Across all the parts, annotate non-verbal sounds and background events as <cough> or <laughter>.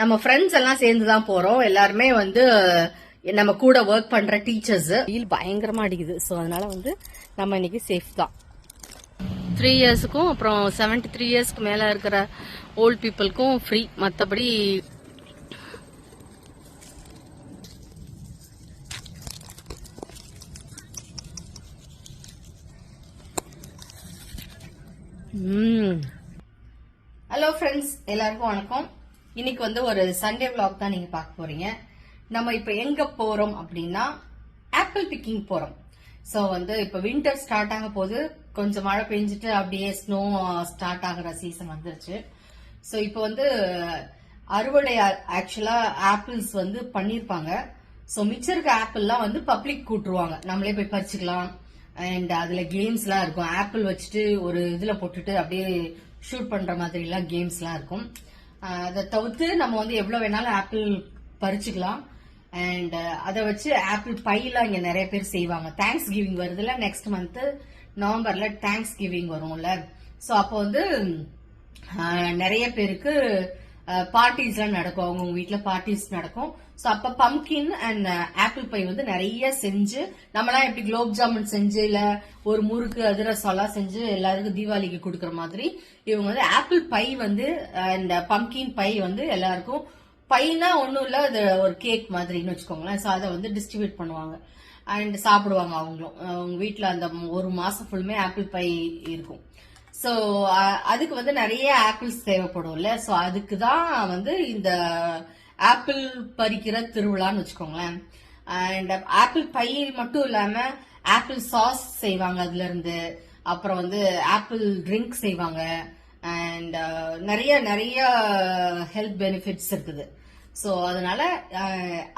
நம்ம ஃப்ரெண்ட்ஸ் எல்லாம் சேர்ந்து தான் போறோம். எல்லாருமே வந்து நம்ம கூட ஒர்க் பண்ற டீச்சர்ஸ் வெயில் பயங்கரமா அடிக்குது. ஸோ அதனால வந்து நம்ம இன்னைக்கு சேஃப் தான். த்ரீ இயர்ஸுக்கும் அப்புறம் செவன்டி த்ரீ இயர்ஸ்க்கு மேல இருக்கிற ஓல்ட் பீப்புளுக்கும் ஃப்ரீ மற்றபடி ஹலோ ஃப்ரெண்ட்ஸ் எல்லாருக்கும் வணக்கம். இன்னைக்கு வந்து ஒரு சண்டே விளாக் தான் நீங்க பார்க்க போறீங்க. நம்ம இப்ப எங்க போறோம் அப்படின்னா ஆப்பிள் பிக்கிங் போறோம். சோ வந்து இப்ப வின்டர் ஸ்டார்ட் ஆக போது கொஞ்சம் மழை பெஞ்சிட்டு அப்படியே ஸ்னோ ஸ்டார்ட் ஆகிற சீசன் வந்துருச்சு. சோ இப்போ வந்து அறுவடை ஆக்சுவலா ஆப்பிள்ஸ் வந்து பண்ணிருப்பாங்க. சோ மிச்சம் இருக்க ஆப்பிள்லாம் வந்து பப்ளிக் கூட்டுருவாங்க. நம்மளே போய் பறிச்சுக்கலாம். அண்ட் அதுல கேம்ஸ்லாம் இருக்கும். ஆப்பிள் வச்சுட்டு ஒரு இதுல போட்டுட்டு அப்படியே ஷூட் பண்ற மாதிரி எல்லாம் கேம்ஸ்லாம் இருக்கும். அதை தவிர்த்து நம்ம வந்து எவ்வளோ வேணாலும் ஆப்பிள் பறிச்சுக்கலாம். அண்ட் அதை வச்சு ஆப்பிள் பையெல்லாம் இங்கே நிறைய பேர் செய்வாங்க. தேங்க்ஸ் கிவிங் வருதுல்ல நெக்ஸ்ட் மந்த்து நவம்பரில் தேங்க்ஸ் கிவிங் வரும்ல. ஸோ அப்போ வந்து நிறைய பேருக்கு பார்ட்டிஸ் எல்லாம் நடக்கும். அவங்க வீட்டுல பார்ட்டிஸ் நடக்கும். சோ அப்ப பம்கின் அண்ட் ஆப்பிள் பை வந்து நிறைய செஞ்சு நம்மலாம் எப்படி குலோப் ஜாமுன் செஞ்சு இல்ல ஒரு முறுக்கு அதிரசம் எல்லாம் செஞ்சு எல்லாருக்கும் தீபாவளிக்கு கொடுக்குற மாதிரி இவங்க வந்து ஆப்பிள் பை வந்து அண்ட் பம்கின் பை வந்து எல்லாருக்கும் பைனா ஒன்றும் இல்ல அது ஒரு கேக் மாதிரின்னு வச்சுக்கோங்களேன். சோ அதை வந்து டிஸ்ட்ரிபியூட் பண்ணுவாங்க. அண்ட் சாப்பிடுவாங்க அவங்களும். அவங்க வீட்டில் அந்த ஒரு மாசம் ஃபுல்லுமே ஆப்பிள் பை இருக்கும். சோ அதுக்கு வந்து நிறைய ஆப்பிள்ஸ் தேவைப்படும்ல. சோ அதுக்கு தான் வந்து இந்த ஆப்பிள் பறிக்கிற திருவிழான்னு வச்சுக்கோங்களேன். அண்ட் ஆப்பிள் பை மட்டும் இல்லாம ஆப்பிள் சாஸ் செய்வாங்க அதுல இருந்து அப்புறம் வந்து ஆப்பிள் ட்ரிங்க் செய்வாங்க. அண்ட் நிறைய நிறைய ஹெல்த் பெனிஃபிட்ஸ் இருக்குது. ஸோ அதனால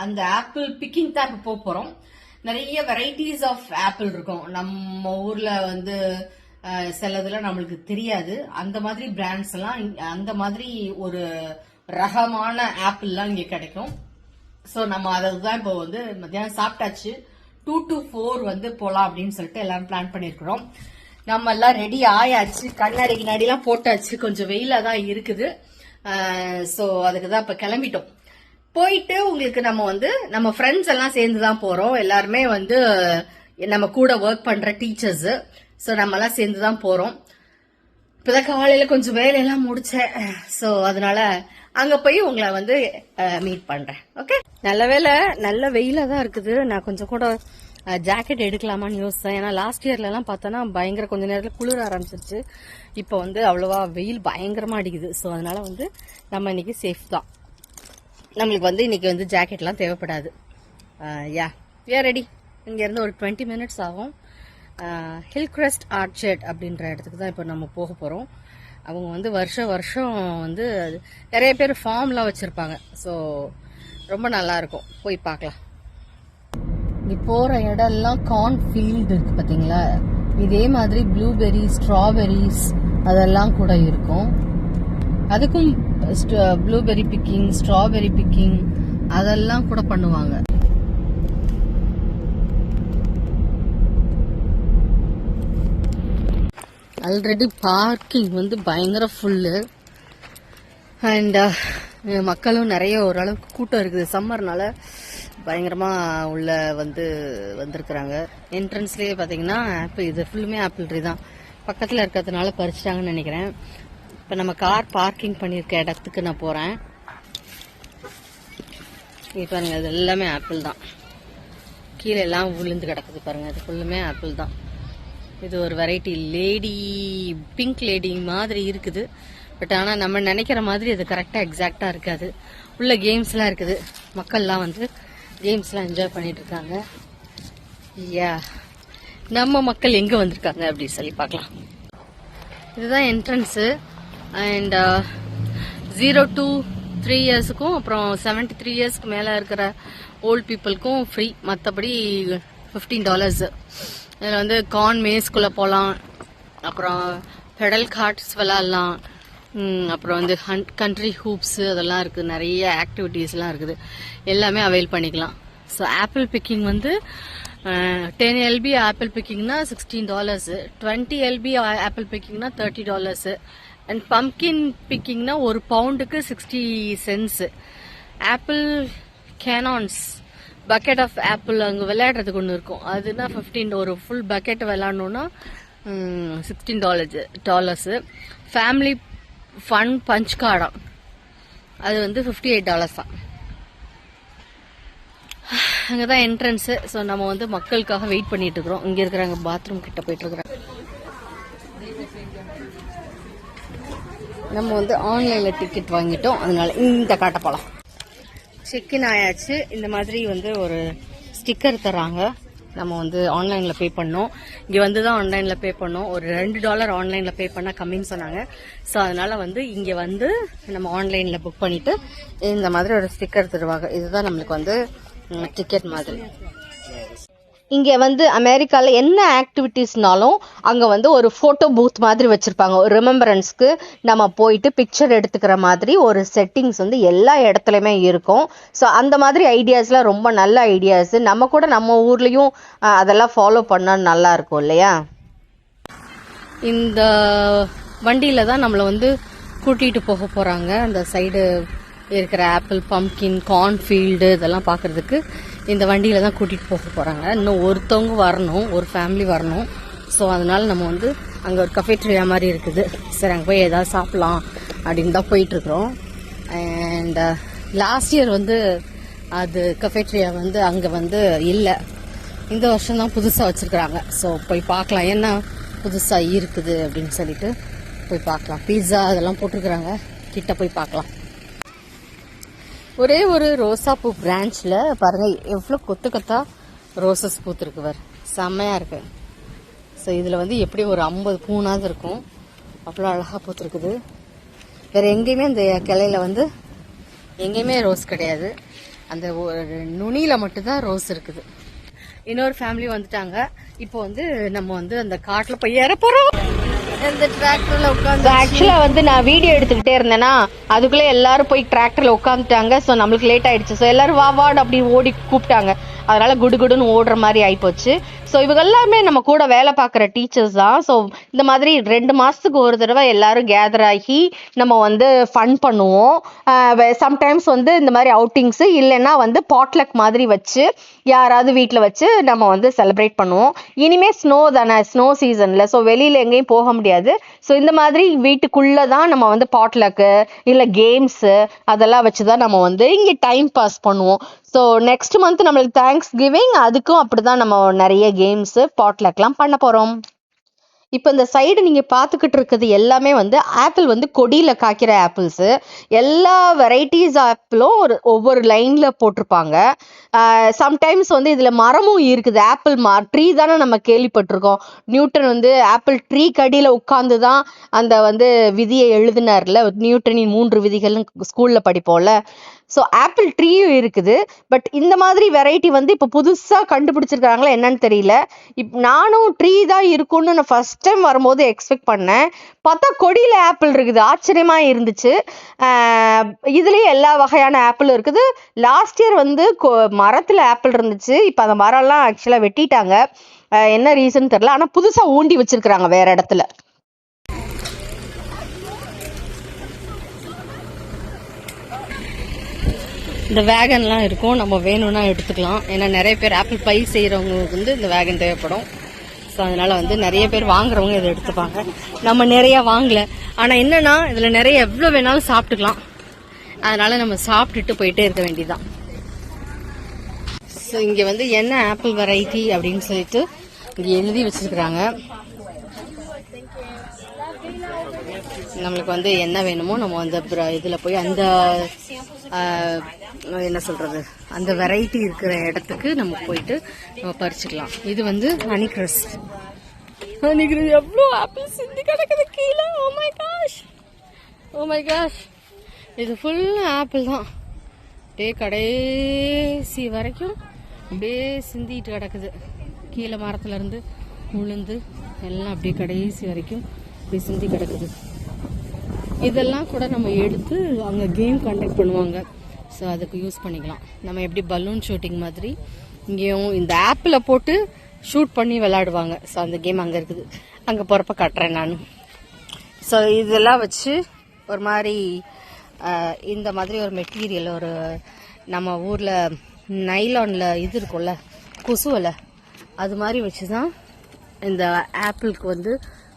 அந்த ஆப்பிள் பிக்கிங் தான் இப்போ போக போகிறோம் நிறைய வெரைட்டிஸ் ஆஃப் ஆப்பிள் இருக்கும். நம்ம ஊரில் வந்து சிலதுலாம் நம்மளுக்கு தெரியாது. அந்த மாதிரி பிராண்ட்ஸ் எல்லாம் அந்த மாதிரி ஒரு ரகமான ஆப்பிள்லாம் இங்கே கிடைக்கும். ஸோ நம்ம அதுதான் இப்போ வந்து மத்தியானம் சாப்பிட்டாச்சு. டூ டு ஃபோர் வந்து போகலாம் அப்படின்னு சொல்லிட்டு எல்லாரும் பிளான் பண்ணியிருக்கிறோம். நம்ம எல்லாம் ரெடி ஆயாச்சு. கண்ணாடி கிண்ணாடி போட்டாச்சு. கொஞ்சம் வெயிலாக தான் இருக்குது. ஸோ அதுக்கு தான் இப்போ கிளம்பிட்டோம். போயிட்டு உங்களுக்கு நம்ம வந்து நம்ம ஃப்ரெண்ட்ஸ் எல்லாம் சேர்ந்து தான் போகிறோம் எல்லாருமே வந்து நம்ம கூட ஒர்க் பண்ணுற டீச்சர்ஸு ஸோ நம்மலாம் சேர்ந்து தான் போகிறோம் இப்போதான் காலையில் கொஞ்சம் வேலையெல்லாம் முடித்தேன் ஸோ அதனால அங்கே போய் உங்களை வந்து மீட் பண்ணுறேன் ஓகே நல்ல வேலை நல்ல வெயிலாக தான் இருக்குது. நான் கொஞ்சம் கூட ஜாக்கெட் எடுக்கலாமான்னு யோசித்தேன் ஏன்னா லாஸ்ட் இயர்லலாம் பார்த்தோன்னா பயங்கர கொஞ்ச நேரத்தில் குளிர ஆரம்பிச்சிருச்சு. இப்போ வந்து அவ்வளோவா வெயில் பயங்கரமாக அடிக்குது. ஸோ அதனால வந்து நம்ம இன்னைக்கு சேஃப் தான். நம்மளுக்கு வந்து இன்னைக்கு வந்து ஜாக்கெட்லாம் தேவைப்படாது. யா வி ரெடி இங்கேருந்து ஒரு டுவெண்ட்டி மினிட்ஸ் ஆகும். ஹில் கிரஸ்ட் ஆர்ச்சர்ட் அப்படின்ற இடத்துக்கு தான் இப்போ நம்ம போக போகிறோம் அவங்க வந்து வருஷம் வருஷம் வந்து நிறைய பேர் ஃபார்ம்லாம் வச்சுருப்பாங்க. ஸோ ரொம்ப நல்லாயிருக்கும் போய் பார்க்கலாம். இங்கே போகிற இடம்லாம் கார்ன் ஃபீல்டு இருக்குது பார்த்தீங்களா இதே மாதிரி ப்ளூபெர்ரி ஸ்ட்ராபெரிஸ் அதெல்லாம் கூட இருக்கும். அதுக்கும் ப்ளூபெர்ரி பிக்கிங் ஸ்ட்ராபெரி பிக்கிங் அதெல்லாம் கூட பண்ணுவாங்க. ஆல்ரெடி பார்க்கிங் வந்து பயங்கர ஃபுல்லு அண்ட் uh, மக்களும் நிறைய ஓரளவுக்கு கூட்டம் இருக்குது. சம்மர்னால பயங்கரமாக உள்ள வந்து வந்திருக்கிறாங்க. என்ட்ரன்ஸ்லேயே பார்த்தீங்கன்னா ஆப்பிள் இது ஃபுல்லுமே ஆப்பிள் ட்ரீ தான். பக்கத்தில் இருக்கிறதுனால பறிச்சிட்டாங்கன்னு நினைக்கிறேன். இப்போ நம்ம கார் பார்க்கிங் பண்ணியிருக்க இடத்துக்கு நான் போகிறேன் இது பாருங்கள் இது எல்லாமே ஆப்பிள் தான். கீழே எல்லாம் விழுந்து கிடக்குது பாருங்கள் இது ஃபுல்லுமே ஆப்பிள் தான். இது ஒரு வெரைட்டி லேடி பிங்க் லேடி மாதிரி இருக்குது. பட் ஆனால் நம்ம நினைக்கிற மாதிரி அது கரெக்டாக எக்ஸாக்டாக இருக்காது. உள்ள கேம்ஸ்லாம் இருக்குது. மக்கள்லாம் வந்து கேம்ஸ்லாம் என்ஜாய் பண்ணிட்டு இருக்காங்க. யா நம்ம மக்கள் எங்கே வந்திருக்காங்க அப்படின்னு சொல்லி பார்க்கலாம். இதுதான் entrance and zero to three இயர்ஸுக்கும் அப்புறம் செவன்டி த்ரீ இயர்ஸ்க்கு மேலே இருக்கிற ஓல்டு பீப்புளுக்கும் ஃப்ரீ மற்றபடி ஃபிஃப்டீன் டாலர்ஸு இதில் வந்து கார்ன் மேஸ்குள்ளே போகலாம் அப்புறம் பெடல் கார்ட்ஸ் விளாட்லாம். அப்புறம் வந்து கண்ட்ரி ஹூப்ஸு அதெல்லாம் இருக்குது நிறைய ஆக்டிவிட்டீஸ்லாம் இருக்குது. எல்லாமே அவைல் பண்ணிக்கலாம். ஸோ ஆப்பிள் பிக்கிங் வந்து ten LB apple பிக்கிங்னா sixteen dollars twenty LB apple பிக்கிங்னா thirty dollars and pumpkin பிக்கிங்னா ஒரு பவுண்டுக்கு sixty cents apple cannons bucket of apple அங்கே விளையாடுறதுக்கு ஒன்று இருக்கும். அதுனா ஃபிஃப்டீன் ஒரு full bucket விளையாடணுன்னா sixteen dollars dollars family fun punch கார்டா அது வந்து ஃபிஃப்டி எயிட் டாலர்ஸ் தான் அங்கே தான் என்ட்ரன்ஸு ஸோ நம்ம வந்து மக்களுக்காக வெயிட் பண்ணிட்டு இருக்கிறோம். இங்கே இருக்கிறாங்க பாத்ரூம் கிட்ட போயிட்டு இருக்கிறாங்க. நம்ம வந்து ஆன்லைனில் டிக்கெட் வாங்கிட்டோம். அதனால இந்த காட்ட போகலாம் செக்இன் ஆயாச்சு. இந்த மாதிரி வந்து ஒரு ஸ்டிக்கர் தராங்க. நம்ம வந்து ஆன்லைனில் பே பண்ணோம். இங்கே வந்து தான் ஆன்லைனில் பே பண்ணோம். ஒரு ரெண்டு டாலர் ஆன்லைனில் பே பண்ணால் கம்மின்னு சொன்னாங்க. ஸோ அதனால் வந்து இங்கே வந்து நம்ம ஆன்லைனில் புக் பண்ணிவிட்டு இந்த மாதிரி ஒரு ஸ்டிக்கர் தருவாங்க. இதுதான் நம்மளுக்கு வந்து டிக்கெட் மாதிரி. இங்கே வந்து அமெரிக்காவில் என்ன ஆக்டிவிட்டீஸ்னாலும் அங்கே வந்து ஒரு ஃபோட்டோ பூத் மாதிரி வச்சுருப்பாங்க. ஒரு ரிமெம்பரன்ஸ்க்கு நம்ம போயிட்டு பிக்சர் எடுத்துக்கிற மாதிரி ஒரு செட்டிங்ஸ் வந்து எல்லா இடத்துலையுமே இருக்கும். ஸோ அந்த மாதிரி ஐடியாஸ்லாம் ரொம்ப நல்ல ஐடியாஸ் நம்ம கூட நம்ம ஊர்லேயும் அதெல்லாம் ஃபாலோ பண்ணால் நல்லா இருக்கும் இல்லையா? இந்த வண்டியில் தான் நம்மளை வந்து கூட்டிகிட்டு போக போகிறாங்க அந்த சைடு இருக்கிற ஆப்பிள் பம்கின் கார்ன்ஃபீல்டு இதெல்லாம் பார்க்கறதுக்கு இந்த வண்டியில் தான் கூட்டிகிட்டு போக போகிறாங்க இன்னும் ஒருத்தவங்க வரணும் ஒரு ஃபேமிலி வரணும். ஸோ அதனால் நம்ம வந்து அங்கே ஒரு கஃபேட்ரியா மாதிரி இருக்குது. சரி அங்கே போய் ஏதாவது சாப்பிட்லாம் அப்படின்னு தான் போயிட்டுருக்குறோம் அண்ட் லாஸ்ட் uh, இயர் வந்து அது கஃபேட்ரியா வந்து அங்கே வந்து இல்லை. இந்த வருஷம் தான் புதுசாக வச்சுருக்குறாங்க. ஸோ போய் பார்க்கலாம். என்ன புதுசாக இருக்குது அப்படின்னு சொல்லிட்டு போய் பார்க்கலாம். பீட்சா அதெல்லாம் போட்டிருக்கிறாங்க. கிட்ட போய் பார்க்கலாம். ஒரே ஒரு ரோசாப்பூ பிரான்ச்சில் பாருங்கள் எவ்வளோ கொத்து கொத்தா ரோசஸ் பூத்துருக்கு பாரு. செம்மையாக இருக்கு. ஸோ இதில் வந்து எப்படி ஒரு ஐம்பது பூனாவது இருக்கும். அவ்வளோ அழகாக பூத்துருக்குது. வேறு எங்கேயுமே இந்த கிளையில வந்து எங்கேயுமே ரோஸ் கிடையாது. அந்த ஒரு நுனியில் மட்டும்தான் ரோஸ் இருக்குது. இன்னொரு ஃபேமிலி வந்துட்டாங்க. இப்போ வந்து நம்ம வந்து அந்த காட்டில் போய் ஏற போகிறோம் ஆக்சுவலா வந்து நான் வீடியோ எடுத்துக்கிட்டே இருந்தேன்னா அதுக்குள்ள எல்லாரும் போய் டிராக்டர்ல உட்காந்துட்டாங்க. ஸோ நம்மளுக்கு லேட் ஆயிடுச்சு. ஸோ எல்லாரும் வா வாடு அப்படி ஓடி கூப்பிட்டாங்க. அதனால குடுகுடுன்னு ஓடுற மாதிரி ஆயிப்போச்சு. ஸோ இவங்க எல்லாமே நம்ம கூட வேலை பார்க்குற டீச்சர்ஸ் தான். ஸோ இந்த மாதிரி ரெண்டு மாதத்துக்கு ஒரு தடவை எல்லாரும் கேதர் ஆகி நம்ம வந்து ஃபன் பண்ணுவோம். சம்டைம்ஸ் வந்து இந்த மாதிரி அவுட்டிங்ஸு இல்லைன்னா வந்து பாட்லக் மாதிரி வச்சு யாராவது வீட்டில் வச்சு நம்ம வந்து செலிப்ரேட் பண்ணுவோம். இனிமே ஸ்னோ தானே ஸ்னோ சீசனில் ஸோ வெளியில் எங்கேயும் போக முடியாது. ஸோ இந்த மாதிரி வீட்டுக்குள்ளே தான் நம்ம வந்து பாட்லக்கு இல்லை கேம்ஸு அதெல்லாம் வச்சு தான் நம்ம வந்து இங்கே டைம் பாஸ் பண்ணுவோம். ஸோ நெக்ஸ்ட் மந்த் நம்மளுக்கு தேங்க்ஸ் கிவிங் அதுக்கும் அப்படிதான் நம்ம நிறைய கேம்ஸ் பாட்லக்லாம் பண்ண போறோம். இப்போ இந்த சைடு நீங்கள் பார்த்துக்கிட்டு இருக்கிறது எல்லாமே வந்து ஆப்பிள் வந்து கொடியில் காய்க்கிற ஆப்பிள்ஸு எல்லா வெரைட்டிஸ் ஆப்பிளும் ஒரு ஒவ்வொரு லைனில் போட்டிருப்பாங்க. சம்டைம்ஸ் வந்து இதில் மரமும் இருக்குது. ஆப்பிள் மா ட்ரீ தானே நம்ம கேள்விப்பட்டிருக்கோம். நியூட்டன் வந்து ஆப்பிள் ட்ரீ கடியில் உட்காந்து தான் அந்த வந்து விதியை எழுதினார்ல. நியூட்டனின் மூன்று விதிகள்னு ஸ்கூலில் படிப்போம்ல. ஸோ ஆப்பிள் ட்ரீயும் இருக்குது பட் இந்த மாதிரி வெரைட்டி வந்து இப்போ புதுசாக கண்டுபிடிச்சிருக்காங்களா என்னன்னு தெரியல. இப் நானும் ட்ரீ தான் இருக்கும்னு நான் ஃபர்ஸ்ட் டைம் வரும்போது எக்ஸ்பெக்ட் பண்ணேன். பார்த்தா கொடியில் ஆப்பிள் இருக்குது ஆச்சரியமாக இருந்துச்சு. இதுலேயும் எல்லா வகையான ஆப்பிளும் இருக்குது. லாஸ்ட் இயர் வந்து கொ- ஆப்பிள் இருந்துச்சு. இப்போ அந்த மரம்லாம் ஆக்சுவலாக வெட்டிட்டாங்க. என்ன ரீசன் தெரியல. ஆனால் புதுசாக ஊண்டி வச்சுருக்குறாங்க வேறு இடத்துல. இந்த வேகன்லாம் இருக்கும். நம்ம வேணும்னா எடுத்துக்கலாம். ஏன்னா நிறைய பேர் ஆப்பிள் பை செய்கிறவங்களுக்கு வந்து இந்த வேகன் தேவைப்படும். ஸோ அதனால் வந்து நிறைய பேர் வாங்குறவங்க இதை எடுத்துப்பாங்க. நம்ம நிறையா வாங்கல. ஆனால் என்னன்னா இதில் நிறைய எவ்வளோ வேணாலும் சாப்பிட்டுக்கலாம். அதனால் நம்ம சாப்பிட்டுட்டு போயிட்டே இருக்க வேண்டியதுதான். ஸோ இங்கே வந்து என்ன ஆப்பிள் வெரைட்டி அப்படின்னு சொல்லிட்டு இங்கே எழுதி வச்சிருக்கிறாங்க. நம்மளுக்கு வந்து என்ன வேணுமோ நம்ம அந்த இதில் போய் அந்த என்ன சொல்றது? அந்த வெரைட்டி இருக்கிற இடத்துக்கு நம்ம போயிட்டு நம்ம பறிச்சுக்கலாம். இது வந்து ஹனி கிரஸ்ட் ஹனி கிரஸ்ட் எவ்வளோ ஆப்பிள் சிந்தி கிடக்குது கீழே? Oh my gosh oh my gosh இது ஃபுல் ஆப்பிள் தான். அப்படியே கடைசி வரைக்கும் அப்படியே சிந்திட்டு கிடக்குது. கீழே மரத்துலேருந்து உளுந்து எல்லாம் அப்படியே கடைசி வரைக்கும் அப்படியே சிந்தி கிடக்குது. இதெல்லாம் கூட நம்ம எடுத்து அங்கே கேம் கண்டக்ட் பண்ணுவாங்க. ஸோ அதுக்கு யூஸ் பண்ணிக்கலாம். நம்ம எப்படி பலூன் ஷூட்டிங் மாதிரி இங்கேயும் இந்த ஆப்பில் போட்டு ஷூட் பண்ணி விளாடுவாங்க ஸோ அந்த கேம் அங்கே இருக்குது. அங்கே போகிறப்ப காட்டுறேன் நான். ஸோ இதெல்லாம் வச்சு ஒரு மாதிரி இந்த மாதிரி ஒரு மெட்டீரியல் ஒரு நம்ம ஊரில் நைலானில் இது இருக்கும்ல கொசுவலை. அது மாதிரி வச்சு தான் இந்த ஆப்பிளுக்கு வந்து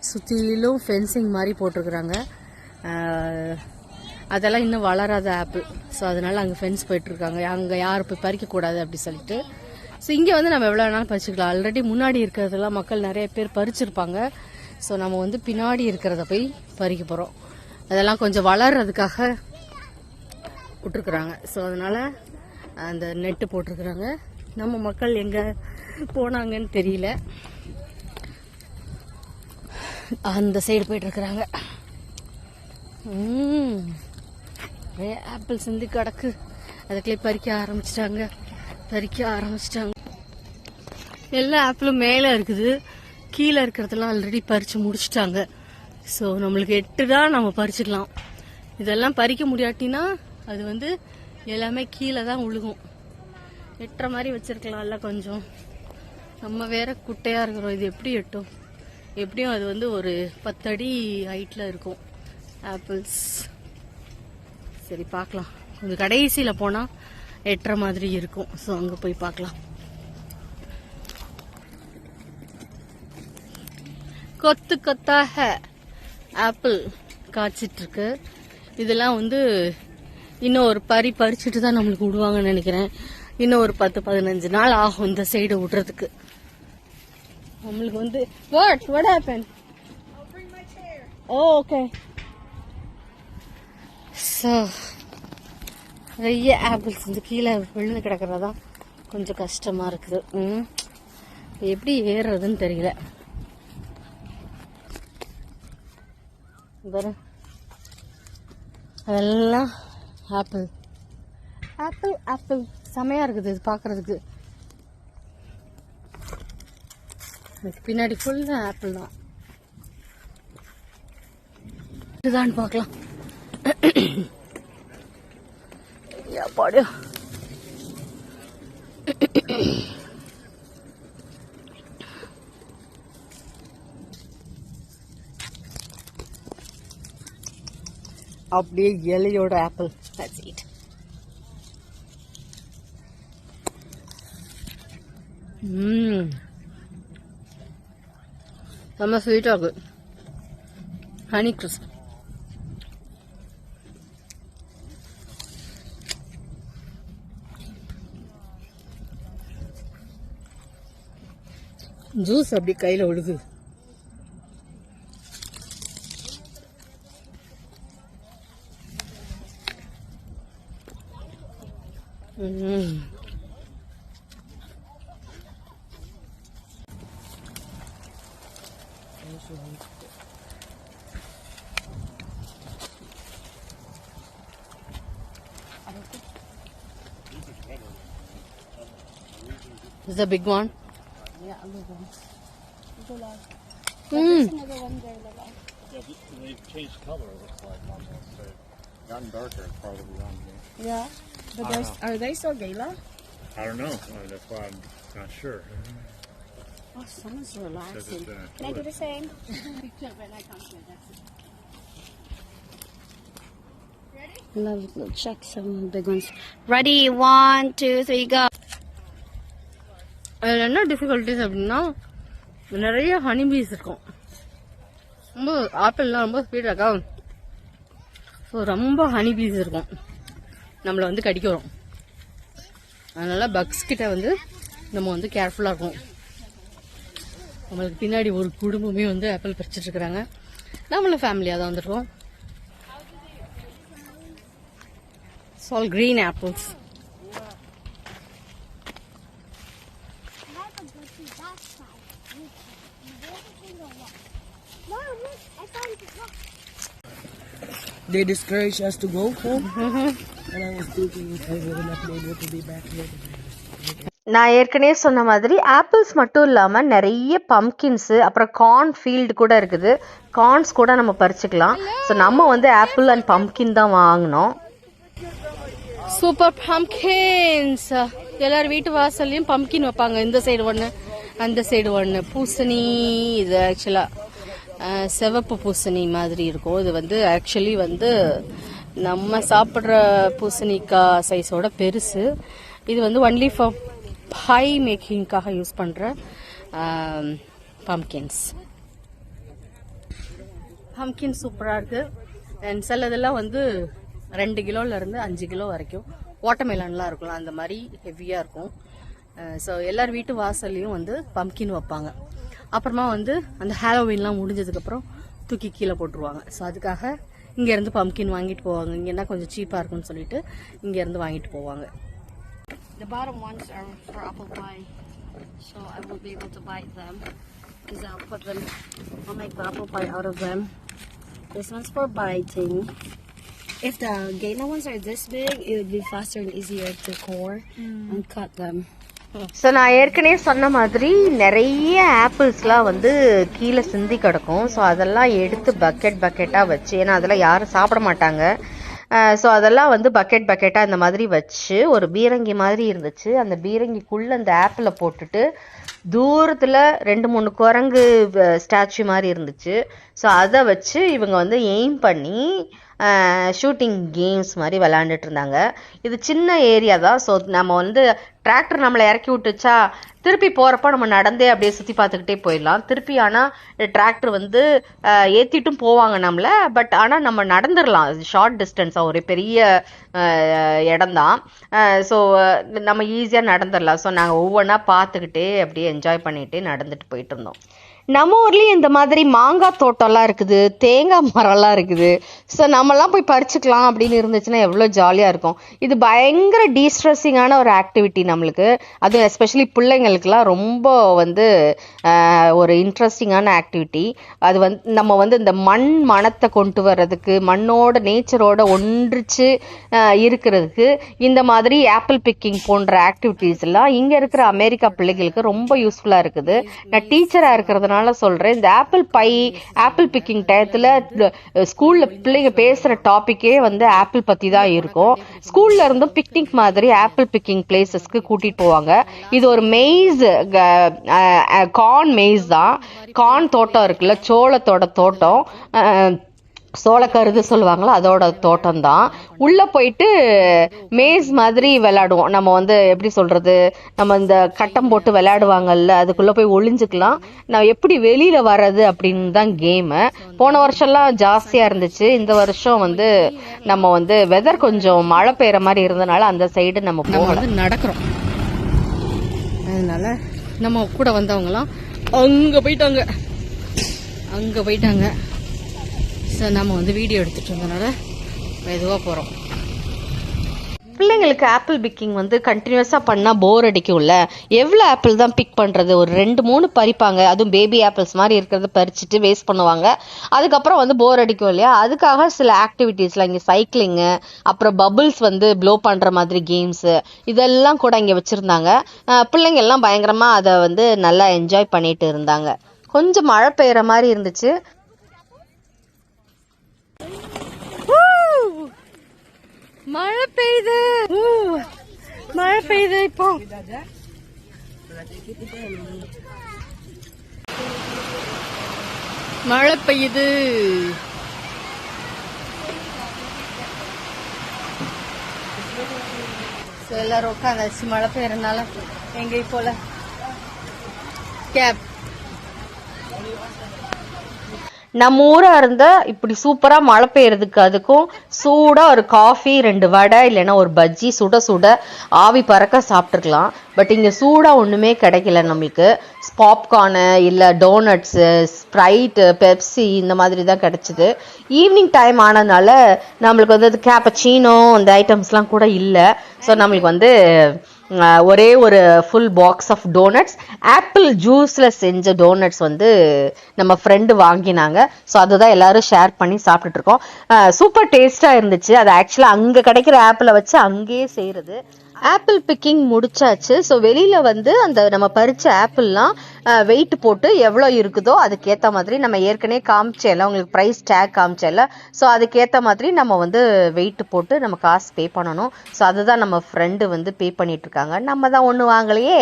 சுற்றிலும் ஃபென்சிங் மாதிரி போட்டிருக்குறாங்க. அதெல்லாம் இன்னும் வளராத ஆப்பிள் ஸோ அதனால அங்கே ஃப்ரெண்ட்ஸ் போயிட்டுருக்காங்க. அங்கே யாரும் போய் பறிக்கக்கூடாது அப்படி சொல்லிட்டு. ஸோ இங்கே வந்து நம்ம எவ்வளோ வேணாலும் பறிச்சுக்கலாம். ஆல்ரெடி முன்னாடி இருக்கிறதெல்லாம் மக்கள் நிறைய பேர் பறிச்சிருப்பாங்க. ஸோ நம்ம வந்து பின்னாடி இருக்கிறத போய் பறிக்க போகிறோம் அதெல்லாம் கொஞ்சம் வளர்றதுக்காக விட்டுருக்குறாங்க. ஸோ அதனால் அந்த நெட்டு போட்டிருக்குறாங்க. நம்ம மக்கள் எங்கே போனாங்கன்னு தெரியல. அந்த சைடு போயிட்டுருக்குறாங்க. நிறைய ஆப்பிள் வந்து கிடக்கு. அதுக்குள்ளே பறிக்க ஆரம்பிச்சிட்டாங்க. பறிக்க ஆரம்பிச்சிட்டாங்க. எல்லா ஆப்பிளும் மேலே இருக்குது. கீழே இருக்கிறதெல்லாம் ஆல்ரெடி பறித்து முடிச்சிட்டாங்க. ஸோ நம்மளுக்கு எட்டு தான் நம்ம பறிச்சிக்கலாம் இதெல்லாம் பறிக்க முடியாட்டினா அது வந்து எல்லாமே கீழே தான் உழுகும். எட்டுற மாதிரி வச்சுருக்கலாம்ல கொஞ்சம். நம்ம வேற குட்டையாக இருக்கிறோம். இது எப்படி எட்டும்? எப்படியும் அது வந்து ஒரு பத்தடி ஹைட்டில் இருக்கும். ஆப்பிள்ஸ் சரி பார்க்கலாம். கொஞ்சம் கடைசியில் போனால் எட்டுற மாதிரி இருக்கும். ஸோ அங்கே போய் பார்க்கலாம். கொத்து கொத்தாக ஆப்பிள் காய்ச்சிட்டு இருக்கு இதெல்லாம் வந்து இன்னும் ஒரு பறி பறிச்சுட்டு தான் நம்மளுக்கு விடுவாங்கன்னு நினைக்கிறேன். இன்னும் ஒரு பத்து பதினஞ்சு நாள் ஆகும் இந்த சைடு விடுறதுக்கு. நம்மளுக்கு வந்து what what happen okay so நிறைய ஆப்பிள்ஸ் வந்து கீழே விழுந்து கிடக்கிறதா கொஞ்சம் கஷ்டமாக இருக்குது. ம். எப்படி ஏறுறதுன்னு தெரியல. பாரு. அதெல்லாம் ஆப்பிள் ஆப்பிள் ஆப்பிள் செமையாக இருக்குது இது பார்க்கறதுக்கு பின்னாடி ஃபுல்லாக ஆப்பிள் தான். இதுதான் பார்க்கலாம். பாடு அப்படியே இலையோட ஆப்பிள் தட்ஸ் இட் செம்ம ஸ்வீட்டாக இருக்கு. ஹனி கிறிஸ்ப் ஜூஸ் அப்படி கையில் ஒழுகு ம் Is a big one? Yeah, a little. Mm. Another one there, like, Yeah, th- they've changed color, it looks like, almost. They've gotten darker as part of the young game. yeah. But I there's, don't are they still gala? I don't know. Uh, that's why I'm not sure. Oh, someone's Because relaxing. it's, uh, Can I do the same? <laughs> Love, we'll check some big ones. Ready? One, two, three, go. அதில் என்ன difficulties அப்படின்னா நிறைய honey piece இருக்கும். ரொம்ப ஆப்பிள்லாம் ரொம்ப ஸ்வீட்டாக இருக்கா? So ரொம்ப ஹனி பீஸ் இருக்கும். நம்மளை வந்து கடிக்க வரும். அதனால் பக்ஸ் கிட்ட வந்து நம்ம வந்து கேர்ஃபுல்லாக இருக்கும் நம்மளுக்கு பின்னாடி ஒரு குடும்பமே வந்து ஆப்பிள் பறிச்சிட்டு இருக்கிறாங்க. நம்மளும் ஃபேமிலியாக தான் வந்திருக்கோம் all green apples They discouraged us to go home, and I was thinking if I would not be able to be back here. நான் ஏற்கனவே சொன்ன மாதிரி ஆப்பிள்ஸ் மட்டும் இல்லாமல் நிறைய பம்கின்ஸு அப்புறம் கார்ன் ஃபீல்டு கூட இருக்குது. கார்ன்ஸ் கூட நம்ம பறிச்சுக்கலாம். ஸோ நம்ம வந்து ஆப்பிள் அண்ட் பம்கின் தான் வாங்கினோம். சூப்பர் பம்கின்ஸ் எல்லார் வீட்டு வாசல்லையும் பம்கின் வைப்பாங்க. இந்த சைடு ஒன்று அந்த சைடு ஒன்று பூசணி இது ஆக்சுவலாக சிவப்பு பூசணி மாதிரி இருக்கும். இது வந்து ஆக்சுவலி வந்து நம்ம சாப்பிட்ற பூசணிக்காய் சைஸோட பெருசு. இது வந்து ஒன்லி ஃபார் பை மேக்கிங்காக யூஸ் பண்ணுற பம்கின்ஸ் பம்கின் சூப்பராக இருக்குது அண்ட் சிலதெல்லாம் வந்து ரெண்டு கிலோலேருந்து அஞ்சு கிலோ வரைக்கும். வாட்டர்மெலன்லாம் இருக்கும்ல அந்த மாதிரி ஹெவியாக இருக்கும். ஸோ எல்லார் வீட்டு வாசல்லையும் வந்து பம்கின் வைப்பாங்க. அப்புறமா வந்து அந்த ஹாலோவின்லாம் முடிஞ்சதுக்கப்புறம் தூக்கி கீழே போட்டுருவாங்க ஸோ அதுக்காக இங்கேருந்து பம்கின் வாங்கிட்டு போவாங்க இங்கன்னா கொஞ்சம் சீப்பாக இருக்கும்னு சொல்லிட்டு இங்கேருந்து வாங்கிட்டு போவாங்க The bottom ones are for apple pie, so I will be able to bite them. Because I'll put them, I'll make the apple pie out of them. This one's for biting. If the gainer ones are this big, it would be faster and easier to core and cut them. So நான் ஏற்கனவே சொன்ன மாதிரி நிறைய ஆப்பிள்ஸ்லாம் வந்து கீழே சிந்தி கிடக்கும். So அதெல்லாம் எடுத்து பக்கெட் பக்கெட்டாக வச்சு ஏன்னா அதெல்லாம் யாரும் சாப்பிட மாட்டாங்க. ஸோ அதெல்லாம் வந்து பக்கெட் பக்கெட்டாக இந்த மாதிரி வச்சு ஒரு பீரங்கி மாதிரி இருந்துச்சு. அந்த பீரங்கிக்குள்ளே அந்த ஆப்பிளை போட்டுட்டு தூரத்தில் ரெண்டு மூணு குரங்கு ஸ்டாச்சு மாதிரி இருந்துச்சு. ஸோ அதை வச்சு இவங்க வந்து எய்ம் பண்ணி ஷூட்டிங் கேம்ஸ் மாதிரி விளாண்டுட்டு இருந்தாங்க இது சின்ன ஏரியா தான். ஸோ நம்ம வந்து டிராக்டர் நம்மளை இறக்கி விட்டுச்சா திருப்பி போகிறப்ப நம்ம நடந்தே அப்படியே சுற்றி பார்த்துக்கிட்டே போயிடலாம். திருப்பி ஆனால் டிராக்டர் வந்து ஏற்றிட்டும் போவாங்க நம்மளை. பட் ஆனால் நம்ம நடந்துடலாம். ஷார்ட் டிஸ்டன்ஸாக ஒரு பெரிய இடம்தான் ஸோ நம்ம ஈஸியாக நடந்துடலாம். ஸோ நாங்கள் ஒவ்வொன்றா பார்த்துக்கிட்டே அப்படியே என்ஜாய் பண்ணிகிட்டே நடந்துட்டு போயிட்டு இருந்தோம் நம்ம ஊர்லயும் இந்த மாதிரி மாங்காய் தோட்டம்லாம் இருக்குது தேங்காய் மரம்லாம் இருக்குது. ஸோ நம்மலாம் போய் பறிச்சுக்கலாம் அப்படின்னு இருந்துச்சுன்னா எவ்வளோ ஜாலியாக இருக்கும். இது பயங்கர டீஸ்ட்ரெஸ்ஸிங்கான ஒரு ஆக்டிவிட்டி நம்மளுக்கு. அதுவும் எஸ்பெஷலி பிள்ளைங்களுக்குலாம் ரொம்ப வந்து ஒரு இன்ட்ரெஸ்டிங்கான ஆக்டிவிட்டி அது வந்து நம்ம வந்து இந்த மண் மணத்தை கொண்டு வர்றதுக்கு மண்ணோட நேச்சரோட ஒன்றிச்சு இருக்கிறதுக்கு இந்த மாதிரி ஆப்பிள் பிக்கிங் போன்ற ஆக்டிவிட்டீஸ் எல்லாம் இங்க இருக்கிற அமெரிக்கா பிள்ளைகளுக்கு ரொம்ப யூஸ்ஃபுல்லா இருக்குது. நான் டீச்சரா இருக்கிறதுனால சொல்றேன். இந்த ஆப்பிள் பை ஆப்பிள் பிக்கிங் டயத்துல ஸ்கூல்ல பிள்ளைங்க பேசுற டாபிக்கே வந்து ஆப்பிள் பத்தி தான் இருக்கும். ஸ்கூல்ல இருந்தும் பிக்னிக் மாதிரி ஆப்பிள் பிக்கிங் பிளேசஸ்க்கு கூட்டிட்டு போவாங்க. இது ஒரு மெய்ஸ் கார்ன் மெய்ஸ் தான். கார்ன் தோட்டம் இருக்குல்ல சோளத்தோட தோட்டம். சோளக்கருது சொல்லுவாங்களா அதோட தோட்டம் தான் உள்ள போயிட்டு மேஸ் மாதிரி விளையாடுவோம். நம்ம வந்து எப்படி சொல்றது நம்ம இந்த கட்டம் போட்டு விளையாடுவாங்கல்ல அதுக்குள்ள போய் ஒளிஞ்சுக்கலாம். நான் எப்படி வெளியில வர்றது அப்படின்னு தான் கேமு போன வருஷம்லாம் ஜாஸ்தியா இருந்துச்சு. இந்த வருஷம் வந்து நம்ம வந்து வெதர் கொஞ்சம் மழை பெய்யற மாதிரி இருந்தனால அந்த சைடு நம்ம வந்து நடக்கிறோம். அதனால நம்ம கூட வந்தவங்கலாம் அங்க போயிட்டாங்க. அங்க போயிட்டாங்க. நம்ம வந்து வீடியோ எடுத்துகிட்டு இருந்தனால மெதுவாக போகிறோம் பிள்ளைங்களுக்கு ஆப்பிள் பிக்கிங் வந்து கண்டினியூஸாக பண்ணால் போர் அடிக்கும்ல. எவ்வளோ ஆப்பிள் தான் பிக் பண்ணுறது ஒரு ரெண்டு மூணு பறிப்பாங்க. அதுவும் பேபி ஆப்பிள்ஸ் மாதிரி இருக்கிறத பறிச்சுட்டு வேஸ்ட் பண்ணுவாங்க. அதுக்கப்புறம் வந்து போர் அடிக்கும் இல்லையா? அதுக்காக சில ஆக்டிவிட்டீஸ்லாம் இங்கே சைக்கிளிங்கு அப்புறம் பபுள்ஸ் வந்து ப்ளோ பண்ணுற மாதிரி கேம்ஸு இதெல்லாம் கூட இங்கே வச்சுருந்தாங்க. பிள்ளைங்க எல்லாம் பயங்கரமாக அதை வந்து நல்லா என்ஜாய் பண்ணிட்டு இருந்தாங்க. கொஞ்சம் மழை பெய்கிற மாதிரி இருந்துச்சு. மழை பெய்யுது. மழை பெய்யுது இப்போ. மழை பெய்யுது. எல்லாரும் உட்காந்தாச்சு மழை பெய்யறதுனால எங்கேயும் போல கேப். நம்ம ஊரா இருந்தா இப்படி சூப்பரா மழை பெய்யறதுக்கு அதுக்கும் சூடா ஒரு காஃபி ரெண்டு வடை இல்லைன்னா ஒரு பஜ்ஜி சுட சுட ஆவி பறக்க சாப்பிட்டுருக்கலாம் பட் இங்க சூடா ஒண்ணுமே கிடைக்கல நம்மளுக்கு. பாப்கார்னு இல்ல டோனட்ஸு ஸ்ப்ரைட்டு பெப்சி இந்த மாதிரி தான் கிடைச்சிது. ஈவினிங் டைம் ஆனதுனால நம்மளுக்கு வந்து கேப்பச்சீனோ அந்த ஐட்டம்ஸ்லாம் கூட இல்லை. ஸோ நம்மளுக்கு வந்து ஒரே ஒரு full box of doughnuts apple ஜூஸில் செஞ்ச டோனட்ஸ் வந்து நம்ம ஃப்ரெண்டு வாங்கினாங்க. ஸோ அதுதான் எல்லாரும் ஷேர் பண்ணி சாப்பிட்டுட்டு இருக்கோம் சூப்பர் டேஸ்ட்டாக இருந்துச்சு. அது ஆக்சுவலாக அங்கே கிடைக்கிற ஆப்பிளை வச்சு அங்கேயே செய்கிறது ஆப்பிள் பிக்கிங் முடிச்சாச்சு. ஸோ வெளியில வந்து அந்த நம்ம பறிச்ச ஆப்பிள்லாம் வெயிட் போட்டு எவ்வளோ இருக்குதோ அதுக்கேற்ற மாதிரி நம்ம ஏற்கனவே காமிச்சேல உங்களுக்கு ப்ரைஸ் டேக் காமிச்சேல ஸோ அதுக்கேற்ற மாதிரி நம்ம வந்து வெயிட் போட்டு நம்ம காசு பே பண்ணணும். ஸோ அதுதான் நம்ம ஃப்ரெண்டு வந்து பே பண்ணிட்டு இருக்காங்க நம்ம தான் ஒன்று வாங்கலையே.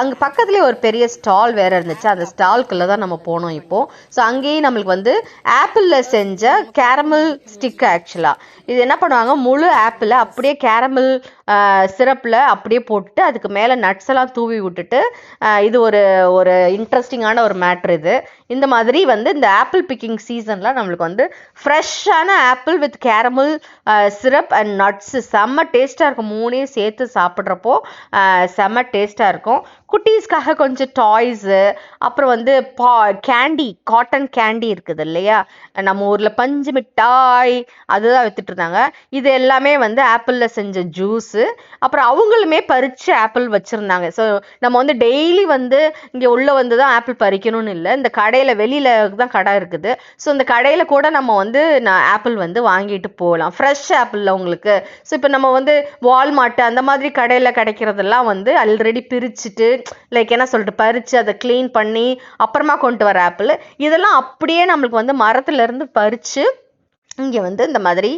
அங்கே பக்கத்துலேயே ஒரு பெரிய ஸ்டால் வேற இருந்துச்சு. அந்த ஸ்டால்குள்ள தான் நம்ம போனோம் இப்போ. ஸோ அங்கேயே நம்மளுக்கு வந்து ஆப்பிளில் செஞ்ச கேரமல் ஸ்டிக் ஆக்சுவலாக இது என்ன பண்ணுவாங்க? முழு ஆப்பிளை அப்படியே கேரமல் சிரப்பில் அப்படியே போட்டுட்டு அதுக்கு மேலே நட்ஸ் எல்லாம் தூவி விட்டுட்டு இது ஒரு ஒரு இன்ட்ரெஸ்டிங்கான ஒரு மேட்ரு இது. இந்த மாதிரி வந்து இந்த ஆப்பிள் பிக்கிங் சீசனில் நம்மளுக்கு வந்து ஃப்ரெஷ்ஷான apple with caramel syrup and nuts செம்ம டேஸ்ட்டாக இருக்கும். மூணையும் சேர்த்து சாப்பிட்றப்போ uh, செம்ம டேஸ்ட்டாக இருக்கும். குட்டீஸ்க்காக கொஞ்சம் டாய்ஸு அப்புறம் வந்து பா கேண்டி காட்டன் கேண்டி இருக்குது இல்லையா? நம்ம ஊரில் பஞ்சு மிட்டாய் அதுதான் வித்துட்டு இருந்தாங்க இது எல்லாமே வந்து ஆப்பிளில் செஞ்ச ஜூஸு அப்புறம் அவங்களுமே பறித்து ஆப்பிள் வச்சுருந்தாங்க. ஸோ நம்ம வந்து டெய்லி வந்து இங்கே உள்ளே வந்து தான் ஆப்பிள் பறிக்கணும்னு இல்லை. இந்த கடையில் வெளியில் தான் கடை இருக்குது. ஸோ இந்த கடையில் கூட நம்ம வந்து நான் ஆப்பிள் வந்து வாங்கிட்டு போகலாம். ஃப்ரெஷ் ஆப்பிளில் உங்களுக்கு. ஸோ இப்போ நம்ம வந்து வால்மார்ட் அந்த மாதிரி கடையில் கிடைக்கிறதெல்லாம் வந்து ஆல்ரெடி பிரிச்சுட்டு லைக் என்ன சொல்லிட்டு பறித்து அதை க்ளீன் பண்ணி அப்புறமா கொண்டு வர ஆப்பிள் இதெல்லாம் அப்படியே நம்மளுக்கு வந்து மரத்துலேருந்து பறித்து இங்கே வந்து இந்த மாதிரி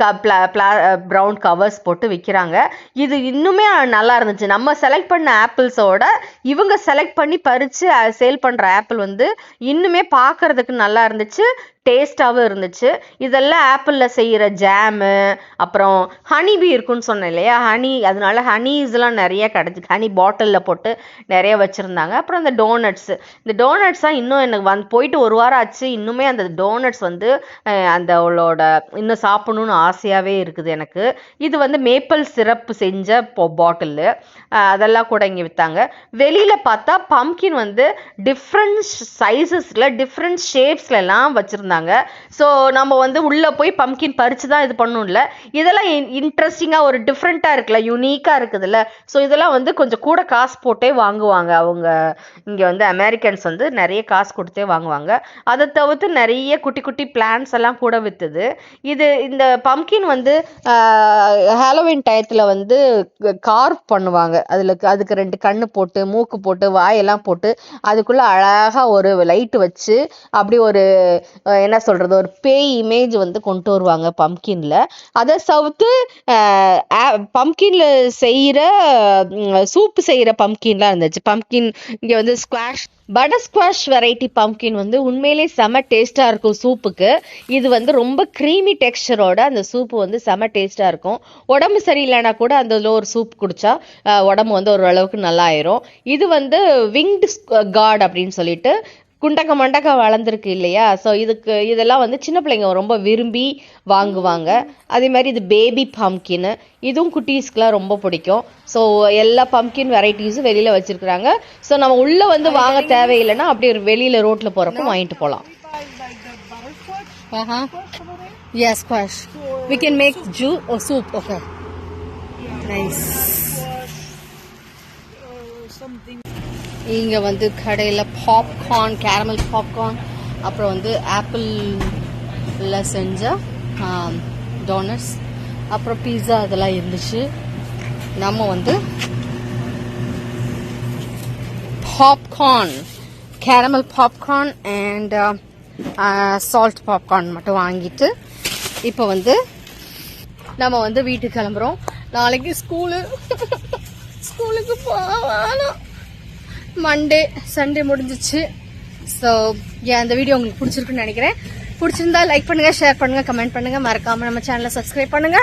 க ப்ளா ப்ளா ப்ரௌன் கவர்ஸ் போட்டு விற்கிறாங்க இது இன்னுமே நல்லா இருந்துச்சு. நம்ம செலக்ட் பண்ண ஆப்பிள்ஸோட இவங்க செலக்ட் பண்ணி பறித்து சேல் பண்ணுற ஆப்பிள் வந்து இன்னுமே பார்க்குறதுக்கு நல்லா இருந்துச்சு. டேஸ்ட்டாகவும் இருந்துச்சு. இதெல்லாம் ஆப்பிளில் செய்கிற ஜாமு அப்புறம் ஹனி பீ இருக்குன்னு சொன்னேன் இல்லையா? ஹனி அதனால ஹனீஸ்லாம் நிறைய கிடச்சி ஹனி பாட்டிலில் போட்டு நிறைய வச்சுருந்தாங்க. அப்புறம் இந்த டோனட்ஸு இந்த டோனட்ஸாக இன்னும் எனக்கு வந்து போயிட்டு ஒரு வாரம் ஆச்சு. இன்னுமே அந்த டோனட்ஸ் வந்து அந்த அவளோட இன்னும் சாப்பிடணும்னு ஆசையாகவே இருக்குது எனக்கு. இது வந்து மேப்பிள் சிரப்பு செஞ்ச பாட்டிலு அதெல்லாம் கூட இங்கே விற்றாங்க வெளியில் பார்த்தா பம்கின் வந்து டிஃப்ரெண்ட் சைஸஸில் டிஃப்ரெண்ட் ஷேப்ஸ்லலாம் வச்சுருந்தாங்க. ஸோ நம்ம வந்து உள்ளே போய் பம்கின் பறித்து தான் இது பண்ணணும்ல. இதெல்லாம் இன்ட்ரெஸ்டிங்காக ஒரு டிஃப்ரெண்ட்டாக இருக்குல்ல யூனிக்காக இருக்குதுல்ல. ஸோ இதெல்லாம் வந்து கொஞ்சம் கூட காசு போட்டே வாங்குவாங்க அவங்க. இங்கே வந்து அமெரிக்கன்ஸ் வந்து நிறைய காசு கொடுத்தே வாங்குவாங்க. அதை தவிர்த்து நிறைய குட்டி குட்டி பிளான்ஸ் எல்லாம் கூட விற்றுது இது இந்த பம்கின் வந்து ஹாலோவின் டயத்தில் வந்து கார்வ் பண்ணுவாங்க. அதில் அதுக்கு ரெண்டு கண்ணு போட்டு மூக்கு போட்டு வாயெல்லாம் போட்டு அதுக்குள்ளே அழகாக ஒரு லைட்டு வச்சு அப்படி ஒரு என்ன சொல்கிறது ஒரு பேய் இமேஜ் வந்து கொண்டு வருவாங்க பம்கினில் அதை சவுத்து பம்கினில் செய்கிற சூப்பு செய்கிற பம்கின்லாம் இருந்துச்சு. பம்கின் இங்கே வந்து squash butter squash variety pumpkin வந்து உண்மையிலே செம டேஸ்ட்டாக இருக்கும் சூப்புக்கு இது வந்து ரொம்ப க்ரீமி டெக்ஸ்டரோட அந்த சூப்பு வந்து செம டேஸ்ட்டாக இருக்கும். உடம்பு சரியில்லைனா கூட அந்த இதில் ஒரு சூப் குடிச்சா உடம்பு வந்து ஓரளவுக்கு நல்லா ஆயிரும் இது வந்து விங்டு காட் அப்படின்னு சொல்லிட்டு குண்டக்க மண்டக்க வளர்ந்துருக்கு இல்லையா ஸோ இதுக்கு இதெல்லாம் வந்து சின்ன பிள்ளைங்க ரொம்ப விரும்பி வாங்குவாங்க அதே மாதிரி இது பேபி பம்கின் இதுவும் குட்டீஸ்க்குலாம் ரொம்ப பிடிக்கும் ஸோ எல்லா பம்கின் வெரைட்டிஸும் வெளியில் வச்சிருக்கிறாங்க ஸோ நம்ம உள்ளே வந்து வாங்க தேவையில்லைன்னா அப்படியே ஒரு வெளியில் ரோட்டில் போகிறப்போ வாங்கிட்டு போகலாம் Uh-huh. Yes, squash. We can make juice or soup. Okay. Nice. இங்கே வந்து கடையில் பாப்கார்ன் கேரமல் பாப்கார்ன் அப்புறம் வந்து ஆப்பிளில் செஞ்ச டோனட்ஸ் அப்புறம் பீஸா அதெல்லாம் இருந்துச்சு. நம்ம வந்து popcorn caramel popcorn and salt popcorn மட்டும் வாங்கிட்டு இப்போ வந்து நம்ம வந்து வீட்டுக்கு கிளம்புறோம். நாளைக்கு ஸ்கூலு ஸ்கூலுக்கு போகணும் மண்டே சண்டே முடிஞ்சிச்சு. ஸோ ஏன் அந்த வீடியோ உங்களுக்கு பிடிச்சிருக்குன்னு நினைக்கிறேன். பிடிச்சிருந்தா லைக் பண்ணுங்க ஷேர் பண்ணுங்க கமெண்ட் பண்ணுங்க. மறக்காம நம்ம சேனலை சப்ஸ்கிரைப் பண்ணுங்க.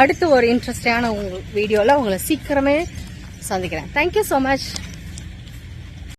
அடுத்து ஒரு இன்ட்ரெஸ்டிங்கான வீடியோவில் உங்களை சீக்கிரமே சந்திக்கிறேன். Thank you so much